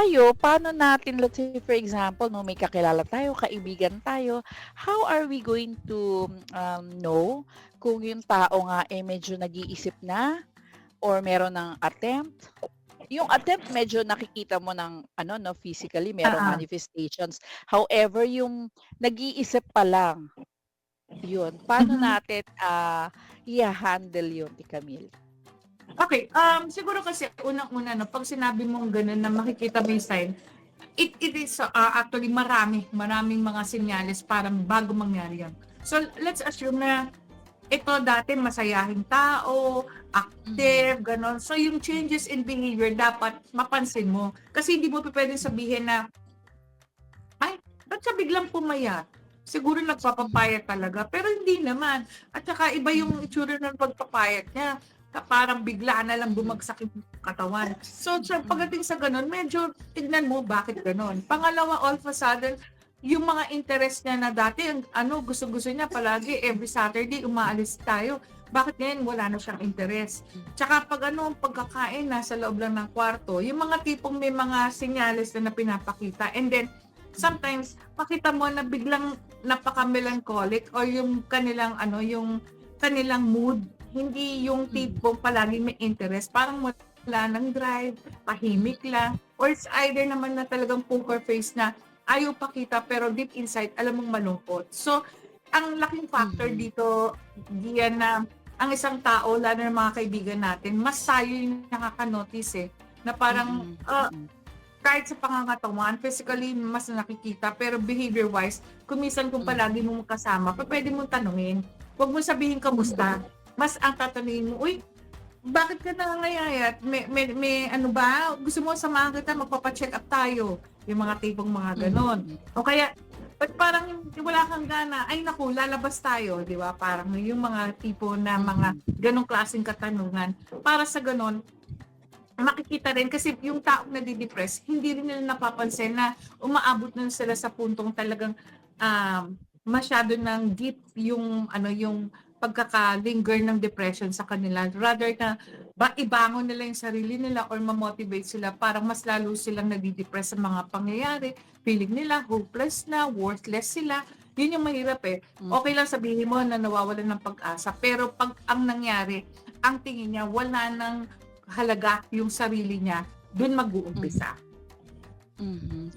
tayo, paano natin let's say for example 'no, may kakilala tayo, kaibigan tayo, how are we going to, um, know kung yung tao nga, eh, medyo nag-iisip na or meron ng attempt? Yung attempt medyo nakikita mo ng ano 'no, physically merong Oo. manifestations. However, yung nag-iisip pa lang, yun, paano Mhm. natin, ah, iha-handle yun, Camille? Okey, um, siguro kasi unang-una 'no, 'pag sinabi mong gano'n na makikita mo yung sign, it it is, ah, actually marami, maraming mga senyales para bago mangyari 'yan. So, let's assume na ito dati masayahing tao, active, gano'n. So, yung changes in behavior dapat mapansin mo. Kasi hindi mo pupuwedeng sabihin na, "Ay, ba't siya biglang pumayat? Siguro nagpapapayat talaga." Pero hindi naman. At saka iba yung itsura ng pagpapayat niya, na parang bigla na lang bumagsak yung katawan. So, sa pagdating sa gano'n, medyo tignan mo bakit gano'n. Pangalawa, all of a sudden, yung mga interest niya na dati ano, gusto-gusto niya palagi every Saturday umaalis tayo. Bakit ngayon wala na siyang interes? Tsaka 'pag ano, pagkakain nasa loob lang ng kwarto, yung mga tipong may mga senyales na na pinapakita and then sometimes makita mo na biglang napaka-melancholic or yung kanilang ano, yung kanilang mood, hindi yung Mm. tipong palaging may interest, parang wala ng drive, tahimik lang, or it's either naman na talagang poker face na ayaw pakita pero deep inside alam mong malungkot. So, ang laking factor Mhm. dito diyan na ang isang tao, lalo na mga kaibigan natin, mas tayo yung nakaka-notice eh, na parang Mm, mm. kahit sa pangangatawan, physically mas nakikita, pero behavior-wise, kung minsan kung Mm. palagi mo kasama, pupuwede mong tanungin. Huwag mong sabihin kamusta, mas ang tatanungin mo, "Uy, bakit ka nangangayayat? May may may ano ba, gusto mo samahan kita, magpapa-check up tayo." Yung mga tipong mga gano'n. Mm. O kaya, ba't parang wala kang gana? Ay naku, lalabas tayo, 'di ba? Parang yung mga tipo na mga gano'ng klaseng katanungan. Para sa gano'n, makikita rin kasi yung taong nade-depress, hindi rin nila napapansin na umaabot na sila sa puntong talagang, um, masyado ng deep yung ano, yung pagkaka-linger ng depression sa kanila. Rather na ba ibangon nila yung sarili nila or ma-motivate sila, parang mas lalo silang nade-depress sa mga pangyayari. Feeling nila hopeless na, worthless sila. Yun yung mahirap eh. Mm. Okay lang sabihin mo na nawawalan ng pag-asa, pero 'pag ang nangyari, ang tingin niya wala ng halaga yung sarili niya, dun mag-uumpisa. Mhm.